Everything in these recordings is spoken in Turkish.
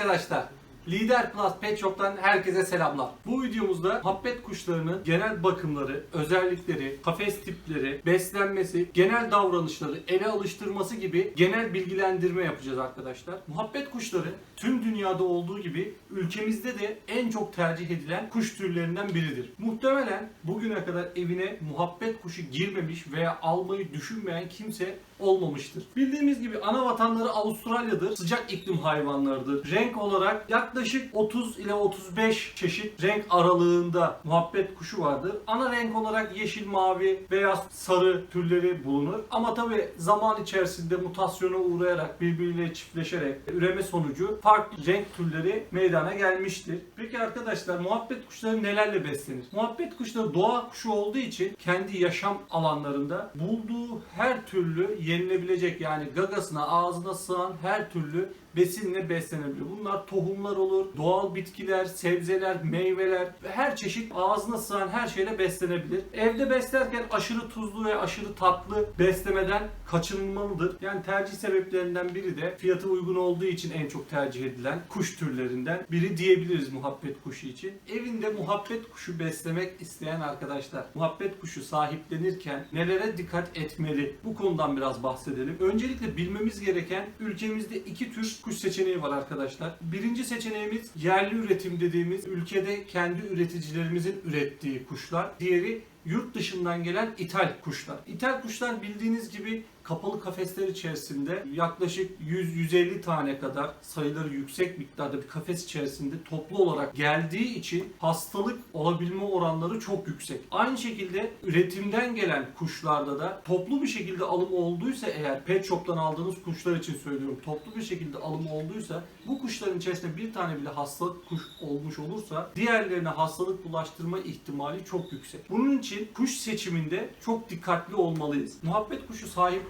arkadaşlar. Lider Plus Pet Shop'tan herkese selamlar. Bu videomuzda muhabbet kuşlarının genel bakımları, özellikleri, kafes tipleri, beslenmesi, genel davranışları, ele alıştırması gibi genel bilgilendirme yapacağız arkadaşlar. Muhabbet kuşları tüm dünyada olduğu gibi ülkemizde de en çok tercih edilen kuş türlerinden biridir. Muhtemelen bugüne kadar evine muhabbet kuşu girmemiş veya almayı düşünmeyen kimse olmamıştır. Bildiğimiz gibi ana vatanları Avustralya'dır. Sıcak iklim hayvanlarıdır. Renk olarak yaklaşık 30 ile 35 çeşit renk aralığında muhabbet kuşu vardır. Ana renk olarak yeşil, mavi, beyaz, sarı türleri bulunur. Ama tabi zaman içerisinde mutasyona uğrayarak birbiriyle çiftleşerek üreme sonucu farklı renk türleri meydana gelmiştir. Peki arkadaşlar muhabbet kuşları nelerle beslenir? Muhabbet kuşları doğa kuşu olduğu için kendi yaşam alanlarında bulduğu her türlü yenilebilecek yani gagasına ağzına sığan her türlü besinle beslenebiliyor. Bunlar tohumlar olur, doğal bitkiler, sebzeler, meyveler ve her çeşit ağzına sığan her şeyle beslenebilir. Evde beslerken aşırı tuzlu ve aşırı tatlı beslemeden kaçınılmalıdır. Yani tercih sebeplerinden biri de fiyatı uygun olduğu için en çok tercih edilen kuş türlerinden biri diyebiliriz muhabbet kuşu için. Evinde muhabbet kuşu beslemek isteyen arkadaşlar muhabbet kuşu sahiplenirken nelere dikkat etmeli? Bu konudan biraz bahsedelim. Öncelikle bilmemiz gereken ülkemizde iki tür kuş seçeneği var arkadaşlar. Birinci seçeneğimiz yerli üretim dediğimiz ülkede kendi üreticilerimizin ürettiği kuşlar. Diğeri yurt dışından gelen ithal kuşlar. İthal kuşlar bildiğiniz gibi kapalı kafesler içerisinde yaklaşık 100-150 tane kadar sayıları yüksek miktarda bir kafes içerisinde toplu olarak geldiği için hastalık olabilme oranları çok yüksek. Aynı şekilde üretimden gelen kuşlarda da toplu bir şekilde alım olduysa eğer pet shop'tan aldığınız kuşlar için söylüyorum toplu bir şekilde alım olduysa bu kuşların içerisinde bir tane bile hastalık kuş olmuş olursa diğerlerine hastalık bulaştırma ihtimali çok yüksek. Bunun için kuş seçiminde çok dikkatli olmalıyız. Muhabbet kuşu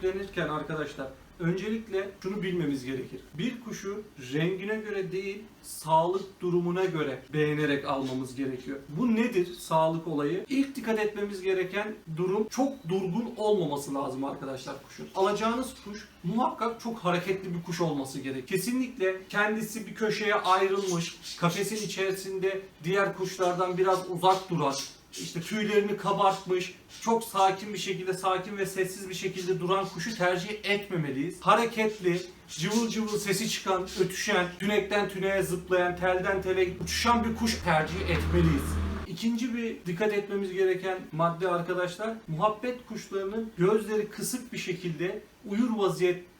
sahiplenirken arkadaşlar öncelikle şunu bilmemiz gerekir. Bir kuşu rengine göre değil, sağlık durumuna göre beğenerek almamız gerekiyor. Bu nedir sağlık olayı? İlk dikkat etmemiz gereken durum çok durgun olmaması lazım arkadaşlar kuşun. Alacağınız kuş muhakkak çok hareketli bir kuş olması gerek. Kesinlikle kendisi bir köşeye ayrılmış, kafesin içerisinde diğer kuşlardan biraz uzak duran, işte tüylerini kabartmış, çok sakin bir şekilde, sakin ve sessiz bir şekilde duran kuşu tercih etmemeliyiz. Hareketli, cıvıl cıvıl sesi çıkan, ötüşen, tünekten tüneğe zıplayan, telden tele uçuşan bir kuş tercih etmeliyiz. İkinci bir dikkat etmemiz gereken madde arkadaşlar, muhabbet kuşlarının gözleri kısık bir şekilde uyur vaziyette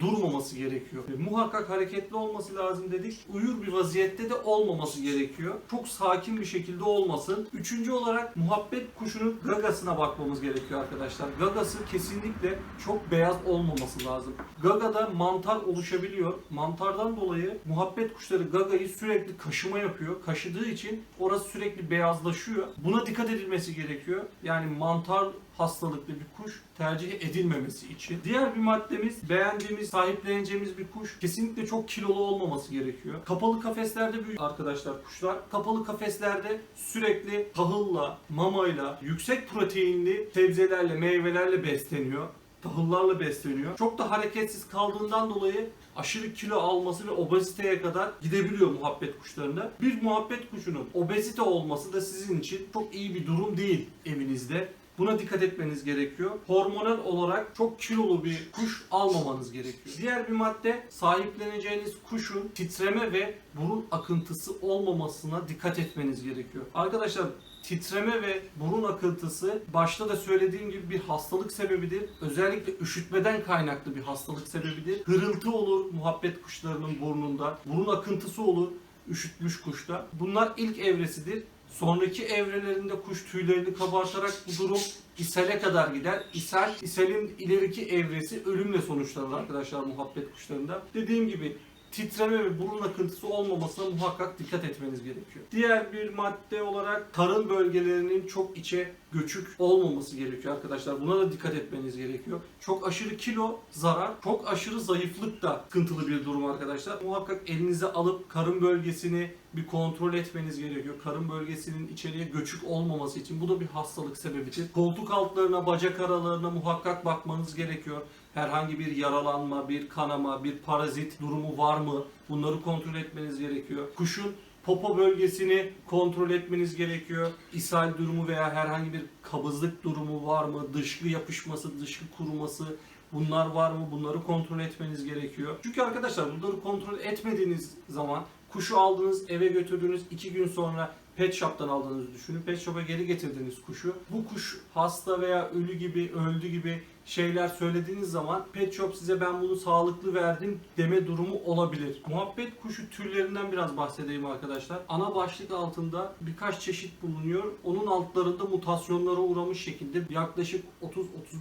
durmaması gerekiyor. Muhakkak hareketli olması lazım dedik. Uyur bir vaziyette de olmaması gerekiyor. Çok sakin bir şekilde olmasın. Üçüncü olarak muhabbet kuşunun gagasına bakmamız gerekiyor arkadaşlar. Gagası kesinlikle çok beyaz olmaması lazım. Gagada mantar oluşabiliyor. Mantardan dolayı muhabbet kuşları gagayı sürekli kaşıma yapıyor. Kaşıdığı için orası sürekli beyazlaşıyor. Buna dikkat edilmesi gerekiyor. Yani mantar hastalıklı bir kuş tercih edilmemesi için. Diğer bir maddemiz beğendiğimiz, sahipleneceğimiz bir kuş kesinlikle çok kilolu olmaması gerekiyor. Kapalı kafeslerde büyük arkadaşlar kuşlar. Kapalı kafeslerde sürekli tahılla, mamayla, yüksek proteinli sebzelerle, meyvelerle besleniyor tahıllarla besleniyor. Çok da hareketsiz kaldığından dolayı aşırı kilo alması ve obeziteye kadar gidebiliyor muhabbet kuşlarında. Bir muhabbet kuşunun obezite olması da sizin için çok iyi bir durum değil evinizde. Buna dikkat etmeniz gerekiyor. Hormonal olarak çok kilolu bir kuş almamanız gerekiyor. Diğer bir madde sahipleneceğiniz kuşun titreme ve burun akıntısı olmamasına dikkat etmeniz gerekiyor. Arkadaşlar titreme ve burun akıntısı başta da söylediğim gibi bir hastalık sebebidir. Özellikle üşütmeden kaynaklı bir hastalık sebebidir. Hırıltı olur muhabbet kuşlarının burnunda. Burun akıntısı olur üşütmüş kuşta. Bunlar ilk evresidir. Sonraki evrelerinde kuş tüylerini kabartarak bu durum ishale kadar gider. İshal, ishalin ileriki evresi ölümle sonuçlanır arkadaşlar muhabbet kuşlarında. Dediğim gibi titreme ve burun akıntısı olmamasına muhakkak dikkat etmeniz gerekiyor. Diğer bir madde olarak karın bölgelerinin çok içe göçük olmaması gerekiyor arkadaşlar. Buna da dikkat etmeniz gerekiyor. Çok aşırı kilo zarar, çok aşırı zayıflık da sıkıntılı bir durum arkadaşlar. Muhakkak elinize alıp karın bölgesini bir kontrol etmeniz gerekiyor. Karın bölgesinin içeriye göçük olmaması için. Bu da bir hastalık sebebidir. Koltuk altlarına, bacak aralarına muhakkak bakmanız gerekiyor. Herhangi bir yaralanma, bir kanama, bir parazit durumu var mı? Bunları kontrol etmeniz gerekiyor. Kuşun popo bölgesini kontrol etmeniz gerekiyor. İshal durumu veya herhangi bir kabızlık durumu var mı? Dışkı yapışması, dışkı kuruması bunlar var mı? Bunları kontrol etmeniz gerekiyor. Çünkü arkadaşlar bunları kontrol etmediğiniz zaman kuşu aldınız, eve götürdünüz, iki gün sonra pet shop'tan aldığınızı düşünün. Pet shop'a geri getirdiniz kuşu. Bu kuş hasta veya ölü gibi, öldü gibi şeyler söylediğiniz zaman pet shop size ben bunu sağlıklı verdim deme durumu olabilir. Muhabbet kuşu türlerinden biraz bahsedeyim arkadaşlar. Ana başlık altında birkaç çeşit bulunuyor. Onun altlarında mutasyonlara uğramış şekilde yaklaşık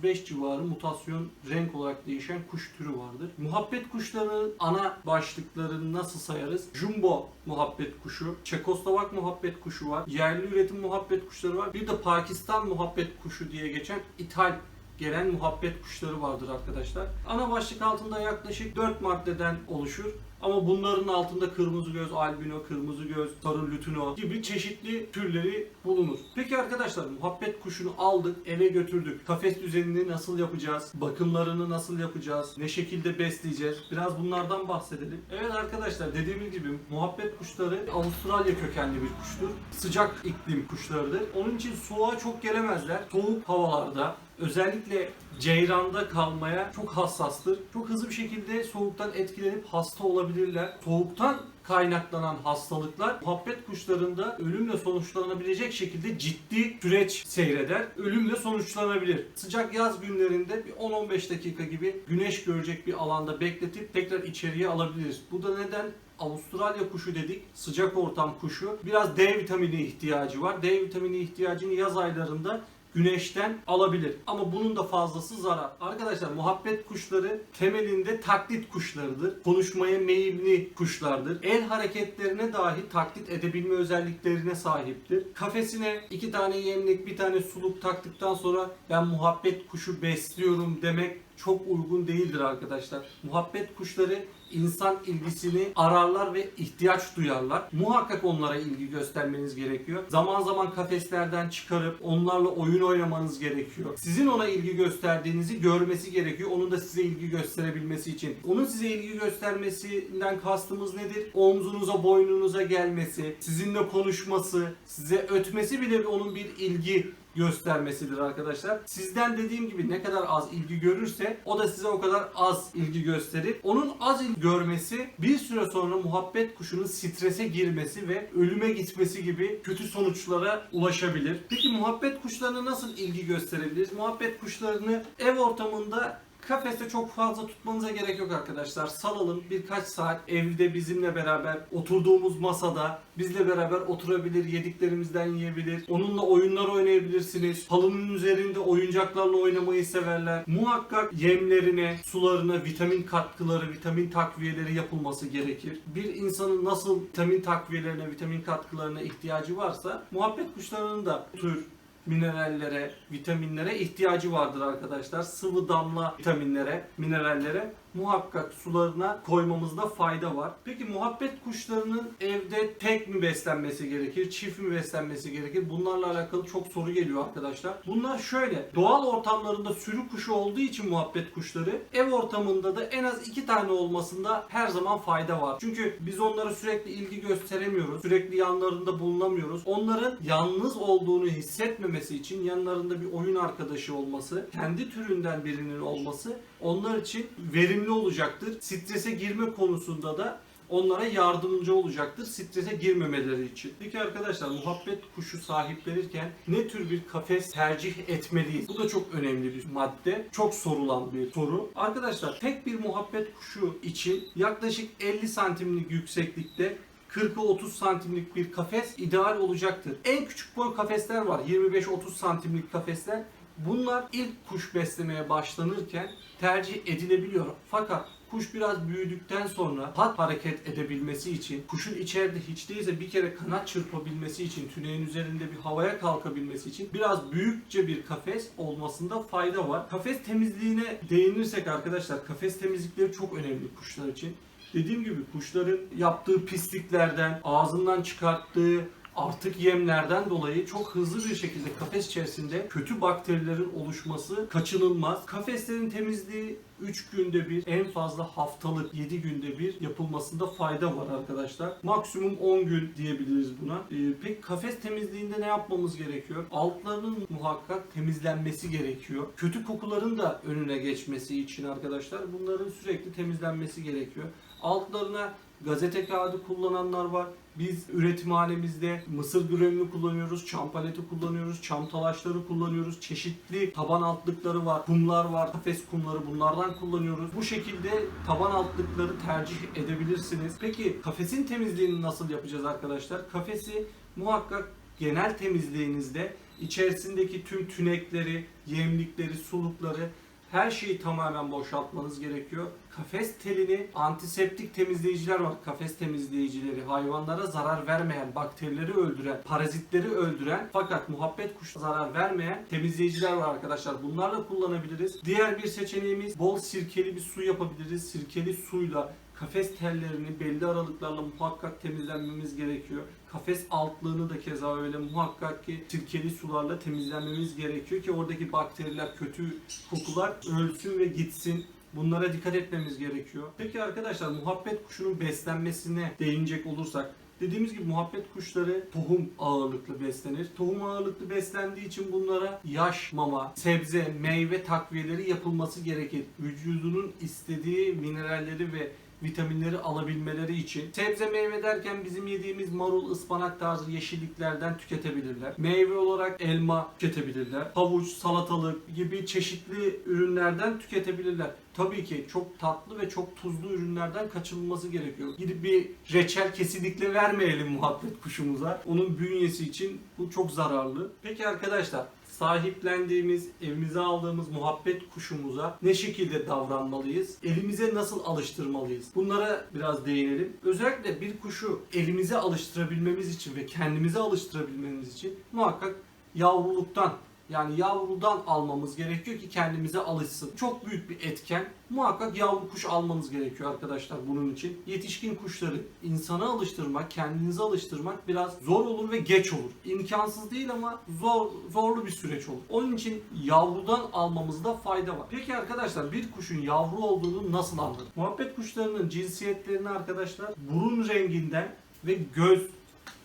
30-35 civarı mutasyon renk olarak değişen kuş türü vardır. Muhabbet kuşlarının ana başlıklarını nasıl sayarız? Jumbo muhabbet kuşu, Çekoslovak muhabbet kuşu var, yerli üretim muhabbet kuşları var. Bir de Pakistan muhabbet kuşu diye geçen ithal gelen muhabbet kuşları vardır arkadaşlar. Ana başlık altında yaklaşık 4 maddeden oluşur. Ama bunların altında kırmızı göz, albino, kırmızı göz, sarı lütino gibi çeşitli türleri bulunur. Peki arkadaşlar muhabbet kuşunu aldık, eve götürdük. Kafes düzenini nasıl yapacağız? Bakımlarını nasıl yapacağız? Ne şekilde besleyeceğiz? Biraz bunlardan bahsedelim. Evet arkadaşlar dediğimiz gibi muhabbet kuşları Avustralya kökenli bir kuştur. Sıcak iklim kuşlarıdır. Onun için soğuğa çok gelemezler. Soğuk havalarda özellikle ceyranda kalmaya çok hassastır. Çok hızlı bir şekilde soğuktan etkilenip hasta olabilirler. Soğuktan kaynaklanan hastalıklar muhabbet kuşlarında ölümle sonuçlanabilecek şekilde ciddi süreç seyreder. Ölümle sonuçlanabilir. Sıcak yaz günlerinde bir 10-15 dakika gibi güneş görecek bir alanda bekletip tekrar içeriye alabiliriz. Bu da neden? Avustralya kuşu dedik. Sıcak ortam kuşu. Biraz D vitamini ihtiyacı var. D vitamini ihtiyacını yaz aylarında güneşten alabilir. Ama bunun da fazlası zarar. Arkadaşlar muhabbet kuşları temelinde taklit kuşlarıdır. Konuşmaya meyilli kuşlardır. El hareketlerine dahi taklit edebilme özelliklerine sahiptir. Kafesine iki tane yemlik, bir tane suluk taktıktan sonra ben muhabbet kuşu besliyorum demek çok uygun değildir arkadaşlar. Muhabbet kuşları insan ilgisini ararlar ve ihtiyaç duyarlar. Muhakkak onlara ilgi göstermeniz gerekiyor. Zaman zaman kafeslerden çıkarıp onlarla oyun oynamanız gerekiyor. Sizin ona ilgi gösterdiğinizi görmesi gerekiyor. Onun da size ilgi gösterebilmesi için. Onun size ilgi göstermesinden kastımız nedir? Omzunuza, boynunuza gelmesi, sizinle konuşması, size ötmesi bile onun bir ilgi göstermesidir arkadaşlar. Sizden dediğim gibi ne kadar az ilgi görürse o da size o kadar az ilgi gösterir. Onun az ilgi görmesi bir süre sonra muhabbet kuşunun strese girmesi ve ölüme gitmesi gibi kötü sonuçlara ulaşabilir. Peki muhabbet kuşlarına nasıl ilgi gösterebiliriz? Muhabbet kuşlarını ev ortamında Kafeste çok fazla tutmanıza gerek yok arkadaşlar. Salalım birkaç saat evde bizimle beraber oturduğumuz masada bizle beraber oturabilir, yediklerimizden yiyebilir. Onunla oyunlar oynayabilirsiniz. Halının üzerinde oyuncaklarla oynamayı severler. Muhakkak yemlerine, sularına vitamin katkıları, vitamin takviyeleri yapılması gerekir. Bir insanın nasıl vitamin takviyelerine, vitamin katkılarına ihtiyacı varsa muhabbet kuşlarının da tür minerallere, vitaminlere ihtiyacı vardır arkadaşlar. Sıvı damla vitaminlere, minerallere muhakkak sularına koymamızda fayda var. Peki muhabbet kuşlarının evde tek mi beslenmesi gerekir, çift mi beslenmesi gerekir? Bunlarla alakalı çok soru geliyor arkadaşlar. Bunlar şöyle. Doğal ortamlarında sürü kuşu olduğu için muhabbet kuşları ev ortamında da en az iki tane olmasında her zaman fayda var. Çünkü biz onlara sürekli ilgi gösteremiyoruz. Sürekli yanlarında bulunamıyoruz. Onların yalnız olduğunu hissetmemesi için yanlarında bir oyun arkadaşı olması, kendi türünden birinin olması onlar için verimli olacaktır. Strese girme konusunda da onlara yardımcı olacaktır strese girmemeleri için. Peki arkadaşlar muhabbet kuşu sahiplenirken ne tür bir kafes tercih etmeliyiz? Bu da çok önemli bir madde. Çok sorulan bir soru. Arkadaşlar tek bir muhabbet kuşu için yaklaşık 50 santimlik yükseklikte 40'a 30 santimlik bir kafes ideal olacaktır. En küçük boy kafesler var. 25-30 santimlik kafesler. Bunlar ilk kuş beslemeye başlanırken tercih edilebiliyor. Fakat Kuş biraz büyüdükten sonra rahat hareket edebilmesi için, kuşun içeride hiç değilse bir kere kanat çırpabilmesi için, tüneyin üzerinde bir havaya kalkabilmesi için biraz büyükçe bir kafes olmasında fayda var. Kafes temizliğine değinirsek arkadaşlar, kafes temizlikleri çok önemli kuşlar için. Dediğim gibi kuşların yaptığı pisliklerden, ağzından çıkarttığı artık yemlerden dolayı çok hızlı bir şekilde kafes içerisinde kötü bakterilerin oluşması kaçınılmaz. Kafeslerin temizliği 3 günde bir, en fazla haftalık 7 günde bir yapılmasında fayda var arkadaşlar. Maksimum 10 gün diyebiliriz buna. Ee, peki kafes temizliğinde ne yapmamız gerekiyor? Altlarının muhakkak temizlenmesi gerekiyor. Kötü kokuların da önüne geçmesi için arkadaşlar bunların sürekli temizlenmesi gerekiyor. Altlarına gazete kağıdı kullananlar var. Biz üretimhanemizde mısır granülü kullanıyoruz, çam paleti kullanıyoruz, çam talaşları kullanıyoruz. Çeşitli taban altlıkları var, kumlar var, kafes kumları bunlardan kullanıyoruz. Bu şekilde taban altlıkları tercih edebilirsiniz. Peki kafesin temizliğini nasıl yapacağız arkadaşlar? Kafesi muhakkak genel temizliğinizde içerisindeki tüm tünekleri, yemlikleri, sulukları her şeyi tamamen boşaltmanız gerekiyor. Kafes telini antiseptik temizleyiciler var. Kafes temizleyicileri hayvanlara zarar vermeyen, bakterileri öldüren, parazitleri öldüren fakat muhabbet kuşuna zarar vermeyen temizleyiciler var arkadaşlar. Bunlarla kullanabiliriz. Diğer bir seçeneğimiz bol sirkeli bir su yapabiliriz. Sirkeli suyla kafes tellerini belli aralıklarla muhakkak temizlenmemiz gerekiyor. Kafes altlığını da keza öyle muhakkak ki sirkeli sularla temizlenmemiz gerekiyor ki oradaki bakteriler, kötü kokular ölsün ve gitsin. Bunlara dikkat etmemiz gerekiyor. Peki arkadaşlar muhabbet kuşunun beslenmesine değinecek olursak Dediğimiz gibi muhabbet kuşları tohum ağırlıklı beslenir. Tohum ağırlıklı beslendiği için bunlara yaş mama, sebze, meyve takviyeleri yapılması gerekir. Vücudunun istediği mineralleri ve vitaminleri alabilmeleri için. Sebze meyve derken bizim yediğimiz marul, ıspanak tarzı yeşilliklerden tüketebilirler. Meyve olarak elma tüketebilirler. Havuç, salatalık gibi çeşitli ürünlerden tüketebilirler. Tabii ki çok tatlı ve çok tuzlu ürünlerden kaçınılması gerekiyor. Gidip bir reçel kesinlikle vermeyelim muhabbet kuşumuza. Onun bünyesi için bu çok zararlı. Peki arkadaşlar sahiplendiğimiz, evimize aldığımız muhabbet kuşumuza ne şekilde davranmalıyız? Elimize nasıl alıştırmalıyız? Bunlara biraz değinelim. Özellikle bir kuşu elimize alıştırabilmemiz için ve kendimize alıştırabilmemiz için muhakkak yavruluktan yani yavrudan almamız gerekiyor ki kendimize alışsın. Çok büyük bir etken. Muhakkak yavru kuş almanız gerekiyor arkadaşlar bunun için. Yetişkin kuşları insana alıştırmak, kendinize alıştırmak biraz zor olur ve geç olur. İmkansız değil ama zor zorlu bir süreç olur. Onun için yavrudan almamızda fayda var. Peki arkadaşlar bir kuşun yavru olduğunu nasıl anlarız? Muhabbet kuşlarının cinsiyetlerini arkadaşlar burun renginden ve göz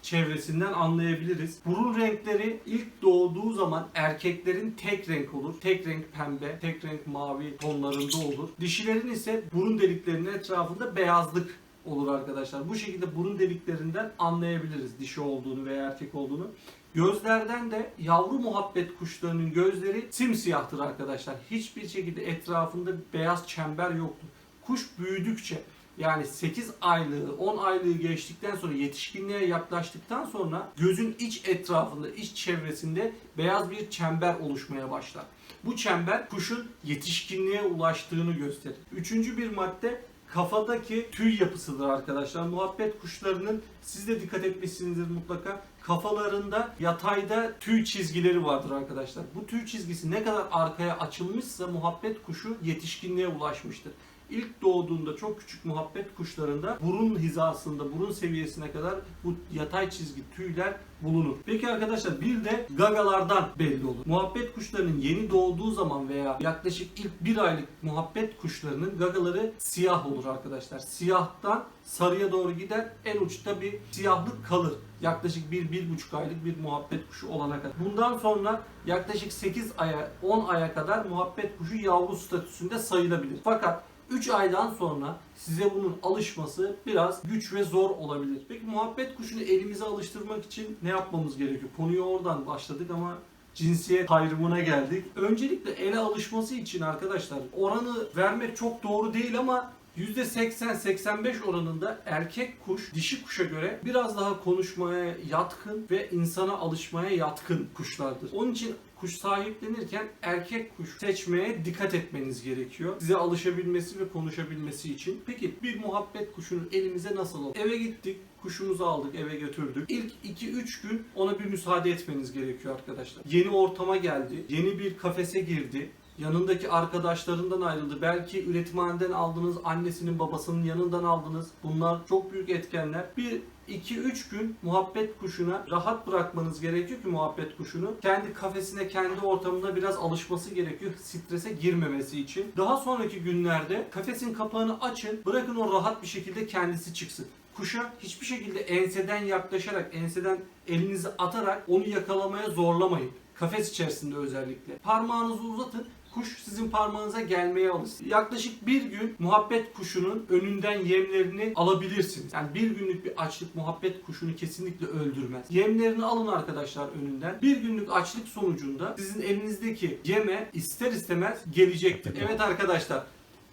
çevresinden anlayabiliriz. Burun renkleri ilk doğduğu zaman erkeklerin tek renk olur. Tek renk pembe, tek renk mavi tonlarında olur. Dişilerin ise burun deliklerinin etrafında beyazlık olur arkadaşlar. Bu şekilde burun deliklerinden anlayabiliriz dişi olduğunu veya erkek olduğunu. Gözlerden de yavru muhabbet kuşlarının gözleri simsiyahtır arkadaşlar. Hiçbir şekilde etrafında beyaz çember yoktur. Kuş büyüdükçe yani 8 aylığı 10 aylığı geçtikten sonra yetişkinliğe yaklaştıktan sonra gözün iç etrafında iç çevresinde beyaz bir çember oluşmaya başlar. Bu çember kuşun yetişkinliğe ulaştığını gösterir. Üçüncü bir madde kafadaki tüy yapısıdır arkadaşlar. Muhabbet kuşlarının siz de dikkat etmişsinizdir mutlaka. Kafalarında yatayda tüy çizgileri vardır arkadaşlar. Bu tüy çizgisi ne kadar arkaya açılmışsa muhabbet kuşu yetişkinliğe ulaşmıştır. İlk doğduğunda çok küçük muhabbet kuşlarında burun hizasında, burun seviyesine kadar bu yatay çizgi tüyler bulunur. Peki arkadaşlar bir de gagalardan belli olur. Muhabbet kuşlarının yeni doğduğu zaman veya yaklaşık ilk bir aylık muhabbet kuşlarının gagaları siyah olur arkadaşlar. Siyahtan sarıya doğru gider en uçta bir siyahlık kalır. Yaklaşık 1-1,5 aylık bir muhabbet kuşu olana kadar. Bundan sonra yaklaşık 8 aya 10 aya kadar muhabbet kuşu yavru statüsünde sayılabilir. Fakat 3 aydan sonra size bunun alışması biraz güç ve zor olabilir. Peki muhabbet kuşunu elimize alıştırmak için ne yapmamız gerekiyor? Konuya oradan başladık ama cinsiyet ayrımına geldik. Öncelikle ele alışması için arkadaşlar oranı vermek çok doğru değil ama %80-85 oranında erkek kuş dişi kuşa göre biraz daha konuşmaya yatkın ve insana alışmaya yatkın kuşlardır. Onun için kuş sahiplenirken erkek kuş seçmeye dikkat etmeniz gerekiyor. Size alışabilmesi ve konuşabilmesi için. Peki bir muhabbet kuşunu elimize nasıl alalım? Eve gittik, kuşumuzu aldık, eve götürdük. İlk 2-3 gün ona bir müsaade etmeniz gerekiyor arkadaşlar. Yeni ortama geldi, yeni bir kafese girdi. Yanındaki arkadaşlarından ayrıldı. Belki üretimhaneden aldınız, annesinin babasının yanından aldınız. Bunlar çok büyük etkenler. Bir 2-3 gün muhabbet kuşuna rahat bırakmanız gerekiyor ki muhabbet kuşunu kendi kafesine, kendi ortamına biraz alışması gerekiyor strese girmemesi için. Daha sonraki günlerde kafesin kapağını açın, bırakın o rahat bir şekilde kendisi çıksın. Kuşa hiçbir şekilde enseden yaklaşarak, enseden elinizi atarak onu yakalamaya zorlamayın. Kafes içerisinde özellikle. Parmağınızı uzatın, kuş sizin parmağınıza gelmeye alışsın. Yaklaşık bir gün muhabbet kuşunun önünden yemlerini alabilirsiniz. Yani bir günlük bir açlık muhabbet kuşunu kesinlikle öldürmez. Yemlerini alın arkadaşlar önünden. Bir günlük açlık sonucunda sizin elinizdeki yeme ister istemez gelecektir. Evet arkadaşlar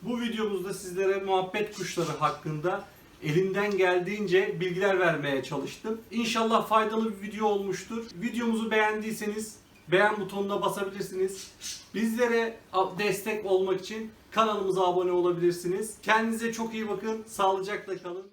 bu videomuzda sizlere muhabbet kuşları hakkında elimden geldiğince bilgiler vermeye çalıştım. İnşallah faydalı bir video olmuştur. Videomuzu beğendiyseniz beğen butonuna basabilirsiniz. Bizlere destek olmak için kanalımıza abone olabilirsiniz. Kendinize çok iyi bakın. Sağlıcakla kalın.